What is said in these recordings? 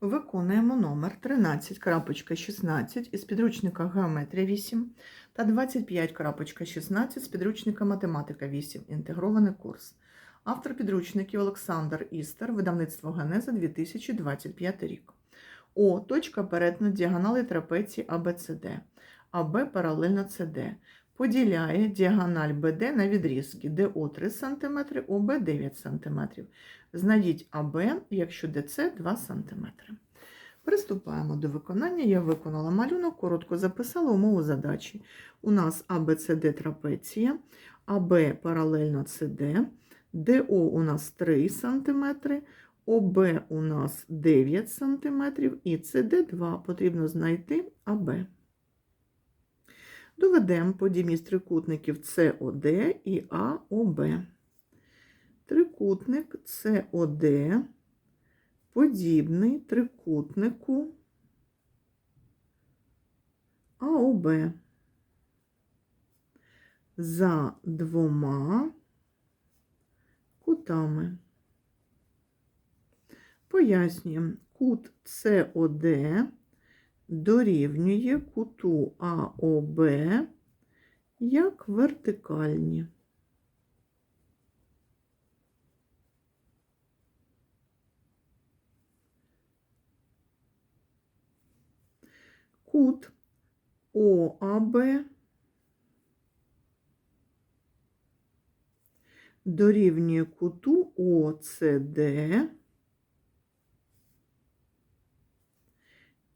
Виконуємо номер 13.16 із підручника Геометрія 8 та 25.16 з підручника Математика 8. Інтегрований курс. Автор підручників Олександр Істер, видавництво Генеза 2025 рік. О. Точка перетину діагонали трапеції АБЦД. АБ паралельно СД. Поділяє діагональ БД на відрізки ДО 3 см, ОБ 9 см. Знайдіть АБ, якщо ДЦ 2 см. Приступаємо до виконання. Я виконала малюнок, коротко записала умову задачі. У нас АБЦД трапеція, АБ паралельно СД, ДО у нас 3 см, ОБ у нас 9 см і СД 2. Потрібно знайти АБ. Доведемо подібність трикутників СОД і АОБ. Трикутник СОД подібний трикутнику АОБ за двома кутами. Пояснюємо, кут СОД дорівнює куту АОБ як вертикальні. Кут ОАБ дорівнює куту ОЦД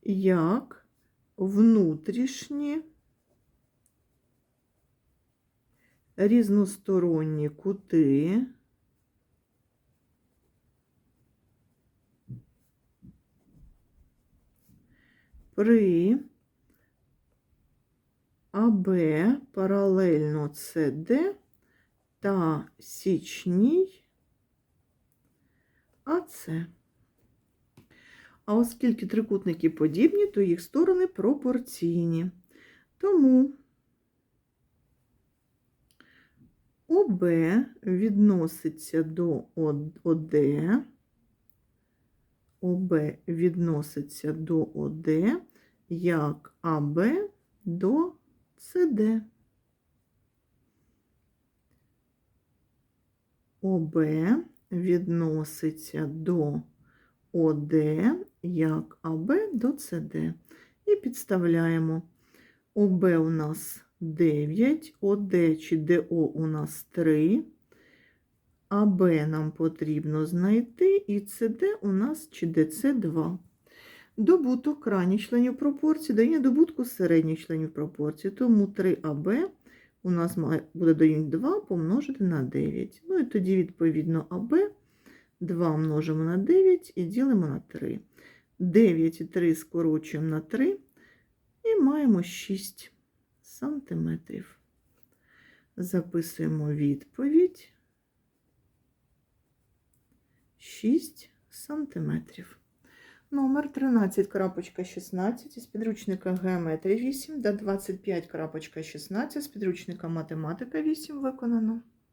як внутрішні різносторонні кути при АБ паралельно СД та січній АЦ. А оскільки трикутники подібні, то їх сторони пропорційні. Тому ОБ відноситься до ОД, ОБ відноситься до ОД, як АБ до СД. ОБ відноситься до ОД як АБ до СД. І підставляємо ОБ у нас 9, ОД чи ДО у нас 3, АБ нам потрібно знайти, і СД у нас чи ДЦ 2. Добуток крайніх членів пропорції дає добутку середніх членів пропорції, тому 3АБ у нас буде дорівнювати 2 помножити на 9. Ну і тоді, відповідно, АБ 2 множимо на 9 і ділимо на 3. 9 і 3 скорочуємо на 3 і маємо 6 сантиметрів. Записуємо відповідь 6 сантиметрів. Номер 13.16 із підручника Геометрія 8 до 25.16 з підручника Математика 8 виконано.